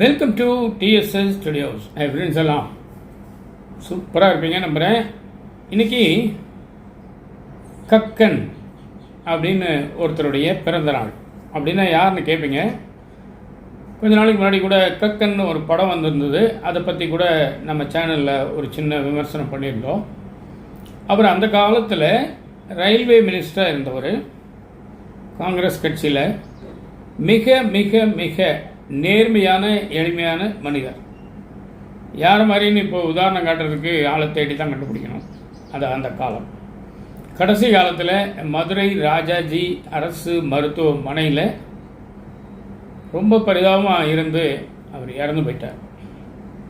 Welcome to TSS studios friends எல்லாம். சூப்பராக இருப்பீங்க நம்புகிறேன் இன்னைக்கு கக்கன் அப்படின்னு ஒருத்தருடைய பிறந்த நாள் அப்படின்னா யாருன்னு கேட்பீங்க கொஞ்ச நாளைக்கு முன்னாடி கூட கக்கன் ஒரு படம் வந்திருந்தது. அதை பற்றி கூட நம்ம சேனலில் ஒரு சின்ன விமர்சனம் பண்ணியிருந்தோம். அப்புறம் அந்த காலத்தில் ரயில்வே மினிஸ்டராக இருந்தவர். காங்கிரஸ் கட்சியில் மிக மிக மிக நேர்மையான எளிமையான மனிதர். யார் மாதிரின்னு இப்போ உதாரணம் காட்டுறதுக்கு ஆளை தேடி தான் கண்டுபிடிக்கணும். அது அந்த காலம். கடைசி காலத்தில் மதுரை ராஜாஜி அரசு மருத்துவமனையில் ரொம்ப பரிதாபமாக இருந்து அவர் இறந்து போயிட்டார்.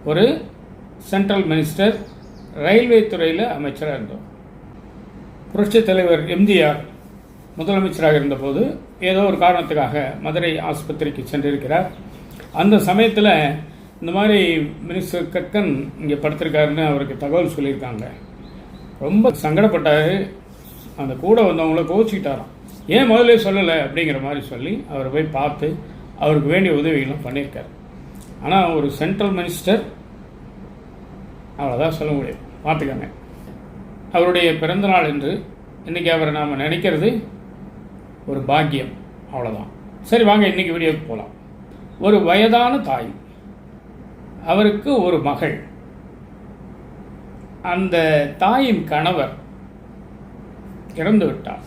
ஒரு சென்ட்ரல் மினிஸ்டர் ரயில்வே துறையில் அமைச்சராக இருந்தோம் புரட்சித் தலைவர் எம்ஜிஆர் முதலமைச்சராக இருந்தபோது ஏதோ ஒரு காரணத்துக்காக மதுரை ஆஸ்பத்திரிக்கு சென்றிருக்கிறார். அந்த சமயத்தில் இந்த மாதிரி மினிஸ்டர் கக்கன் இங்கே படுத்திருக்காருன்னு அவருக்கு தகவல் சொல்லியிருக்காங்க. ரொம்ப சங்கடப்பட்டார். அந்த கூட வந்தவங்கள கோச்சிக்கிட்டாராம். ஏன் முதல்ல சொல்லலை அப்படிங்கிற மாதிரி சொல்லி அவரை போய் பார்த்து அவருக்கு வேண்டிய உதவிகளும் பண்ணியிருக்கார். ஆனால் ஒரு சென்ட்ரல் மினிஸ்டர் அவ்வளோதான் சொல்ல முடியும். பார்த்துக்கோங்க அவருடைய பிறந்தநாள் என்று இன்றைக்கி அவரை நாம் நினைக்கிறது ஒரு பாக்கியம். அவ்வளோதான் சரி வாங்க இன்றைக்கி வீடியோக்கு போகலாம் ஒரு வயதான தாய். அவருக்கு ஒரு மகள். அந்த தாயின் கணவர் இறந்து விட்டார்.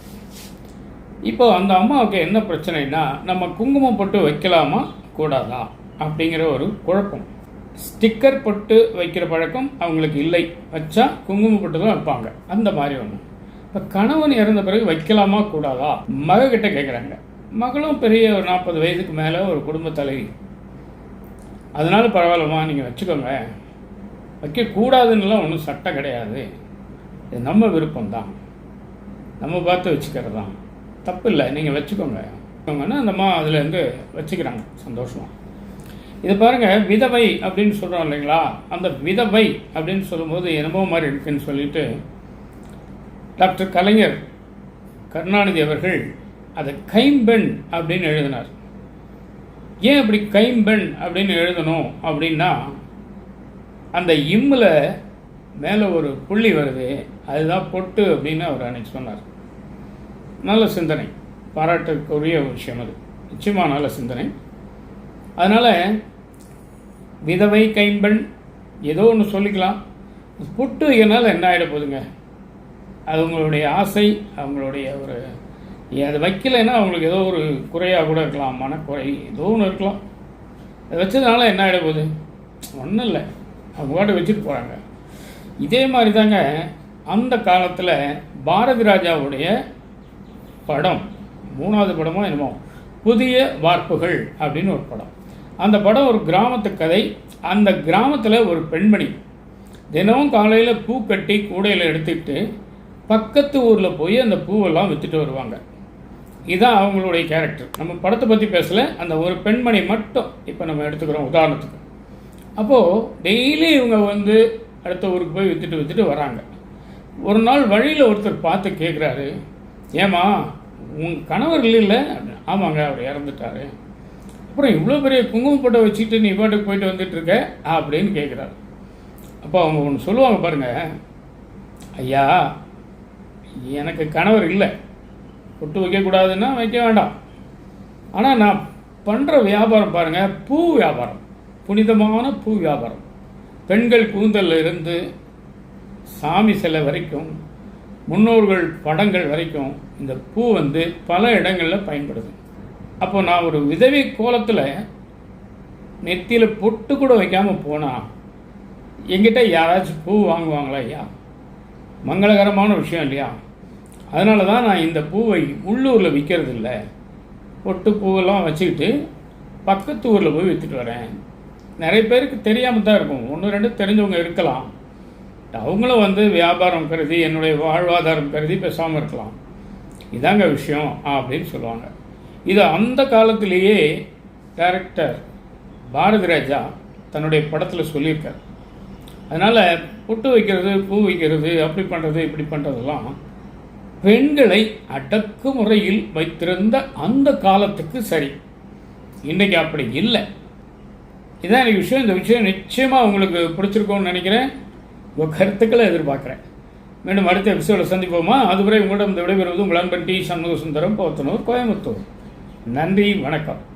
இப்போ அந்த அம்மாவுக்கு என்ன பிரச்சனைனா நம்ம குங்குமம் போட்டு வைக்கலாமா? கூடாதா? அப்படிங்கிற ஒரு குழப்பம். ஸ்டிக்கர் போட்டு வைக்கிற பழக்கம் அவங்களுக்கு இல்லை. வச்சா குங்குமம் போட்டு தான் வைப்பாங்க. அந்த மாதிரி ஒன்று இப்போ கணவன் இறந்த பிறகு வைக்கலாமா கூடாதா? மகக்கிட்ட கேட்குறாங்க மகளும் பெரிய ஒரு நாற்பது வயதுக்கு மேலே ஒரு குடும்ப தலைவி அதனால பரவாயில்லம்மா நீங்கள் வச்சுக்கோங்க. வைக்கக்கூடாதுன்னுலாம் ஒன்றும் சட்டம் கிடையாது. இது நம்ம விருப்பம்தான். நம்ம பார்த்து வச்சுக்கிறது தான் தப்பு இல்லை நீங்கள் வச்சுக்கோங்க வச்சுக்கோங்கன்னா அந்தம்மா அதுலேருந்து வச்சுக்கிறாங்க சந்தோஷமாக இது பாருங்கள் விதவை அப்படின்னு சொல்கிறோம் இல்லைங்களா? அந்த விதவை அப்படின்னு சொல்லும்போது என்னமோ மாதிரி இருக்குன்னு சொல்லிட்டு டாக்டர் கலைஞர் கருணாநிதி அவர்கள் அதை கைம்பெண் அப்படின்னு எழுதினார். ஏன் அப்படி கைம்பெண் அப்படின்னு எழுதணும் அப்படின்னா அந்த இம்மில் மேலே ஒரு புள்ளி வருது அதுதான் பொட்டு அப்படின்னு அவர் அன்னைக்கு சொன்னார். நல்ல சிந்தனை பாராட்டுக்குரிய விஷயம் அது. நிச்சயமாக நல்ல சிந்தனை. அதனால் விதவை கைம்பெண் ஏதோ ஒன்று சொல்லிக்கலாம். பொட்டு என்னால் என்ன ஆகிட போகுதுங்க? அது ஆசை அவங்களுடைய ஒரு அது வைக்கலைன்னா அவங்களுக்கு ஏதோ ஒரு குறையாக கூட இருக்கலாம் மனக்குறை ஏதோ ஒன்று இருக்கலாம். அதை வச்சதுனால என்ன ஆகிட போகுது? ஒன்றும் இல்லை. அவங்க பாட்டு வச்சுட்டு போகிறாங்க இதே மாதிரி தாங்க அந்த காலத்தில் பாரதி ராஜாவுடைய படம் மூணாவது படமோ என்னமோ புதிய வார்ப்புகள் அப்படின்னு ஒரு படம். அந்த படம் ஒரு கிராமத்து கதை. அந்த கிராமத்தில் ஒரு பெண்மணி தினமும் காலையில் பூ கட்டி கூடையில் எடுத்துக்கிட்டு பக்கத்து ஊரில் போய் அந்த பூவெல்லாம் விற்றுட்டு வருவாங்க. இதுதான் அவங்களுடைய கேரக்டர் நம்ம படத்தை பற்றி பேசலை. அந்த ஒரு பெண்மணி மட்டும் இப்போ நம்ம எடுத்துக்கிறோம் உதாரணத்துக்கு. அப்போது டெய்லி இவங்க வந்து அடுத்த ஊருக்கு போய் விற்றுட்டு விற்றுட்டு வராங்க. ஒரு நாள் வழியில் ஒருத்தர் பார்த்து கேட்குறாரு ஏமா உன் கணவர் இல்லை ஆமாங்க அவர் இறந்துட்டாரு. அப்புறம் இவ்வளோ பெரிய குங்குமப்பட்டை வச்சுட்டு நீ பாட்டுக்கு போயிட்டு வந்துட்டு இருக்க? அப்படின்னு கேட்குறாரு அப்போ அவங்க ஒன்று சொல்லுவாங்க பாருங்கள் ஐயா எனக்கு கணவர் இல்லை. பொட்டு வைக்கக்கூடாதுன்னா வைக்க வேண்டாம். ஆனால் நான் பண்ணுற வியாபாரம் பாருங்கள் பூ வியாபாரம். புனிதமான பூ வியாபாரம். பெண்கள் கூந்தலில் இருந்து சாமி சிலை வரைக்கும் முன்னோர்கள் படங்கள் வரைக்கும் இந்த பூ வந்து பல இடங்களில் பயன்படுது. அப்போ நான் ஒரு விதவி கோலத்தில் நெத்தியில் பொட்டு கூட வைக்காமல் போனால் எங்கிட்ட யாராச்சும் பூ வாங்குவாங்களா ஐயா? மங்களகரமான விஷயம் இல்லையா? அதனால தான் நான் இந்த பூவை உள்ளூரில் விற்கிறது இல்லை பொட்டு பூவெல்லாம் வச்சுக்கிட்டு பக்கத்து ஊரில் போய் விற்றுட்டு வரேன். நிறைய பேருக்கு தெரியாமல் தான் இருக்கும். ஒன்று ரெண்டு தெரிஞ்சவங்க இருக்கலாம். அவங்களும் வந்து வியாபாரம் கருதி என்னுடைய வாழ்வாதாரம் கருதி பேசாமல் இருக்கலாம். இதாங்க விஷயம் அப்படின்னு சொல்லுவாங்க. இது அந்த காலத்திலேயே டைரக்டர் பாரதி ராஜா தன்னுடைய படத்தில் சொல்லியிருக்கார். அதனால் பொட்டு வைக்கிறது பூ வைக்கிறது அப்படி பண்ணுறது இப்படி பண்ணுறதெல்லாம் பெண்களை அடக்குமுறையில் வைத்திருந்த அந்த காலத்துக்கு சரி. இன்றைக்கி அப்படி இல்லை. இதான் எனக்கு விஷயம். இந்த விஷயம் நிச்சயமாக உங்களுக்கு பிடிச்சிருக்கோன்னு நினைக்கிறேன். உங்கள் கருத்துக்களை எதிர்பார்க்குறேன். மீண்டும் அடுத்த எபிசோட சந்திப்போமா? அதுவரை உங்களிடம் இந்த விடைபெறுவது உங்கள் அன்பன் டி சண்முக சுந்தரம் போத்தனூர் கோயம்புத்தூர். நன்றி வணக்கம்.